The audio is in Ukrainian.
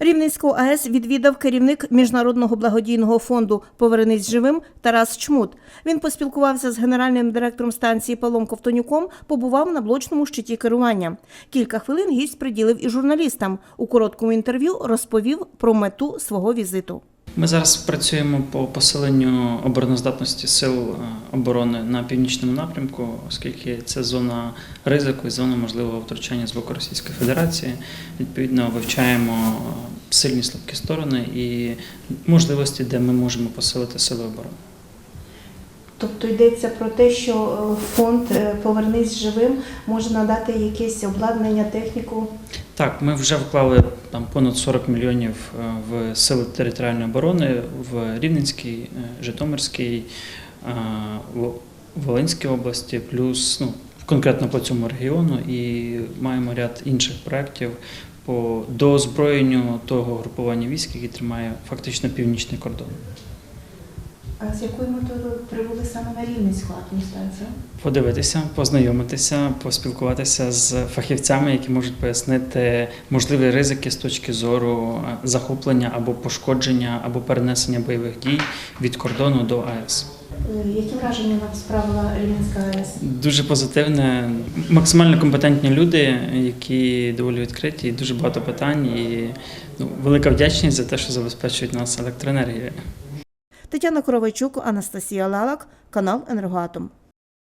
Рівненську АЕС відвідав керівник міжнародного благодійного фонду Повернись живим Тарас Чмут. Він поспілкувався з генеральним директором станції Павлом Ковтонюком, побував на блочному щиті керування. Кілька хвилин гість приділив і журналістам. У короткому інтерв'ю розповів про мету свого візиту. Ми зараз працюємо по посиленню обороноздатності сил е, оборони на північному напрямку, оскільки це зона ризику і зона можливого втручання з боку Російської Федерації. Відповідно, вивчаємо е, сильні слабкі сторони і можливості, де ми можемо посилити сили оборони. Тобто йдеться про те, що е, фонд е, Повернись живим може надати якесь обладнання, техніку. Так, ми вже вклали там понад 40 мільйонів е, в сили територіальної оборони в Рівненській, Житомирській, Волинській області, плюс ну, конкретно по цьому регіону, і маємо ряд інших проєктів по доозброєнню того групування військ, яке тримає фактично північний кордон. А з якою метою прибули саме на Рівненську атомну? Подивитися, познайомитися, поспілкуватися з фахівцями, які можуть пояснити можливі ризики з точки зору е, захоплення або пошкодження, або перенесення бойових дій від кордону до АЕС. Е, Які враження вам справила Рівненська АЕС? Дуже позитивне, максимально компетентні люди, які доволі відкриті, і дуже багато питань. І ну, велика вдячність за те, що забезпечують нас електроенергією. Тетяна Коровайчук, Анастасія Лалак, канал Енергоатом.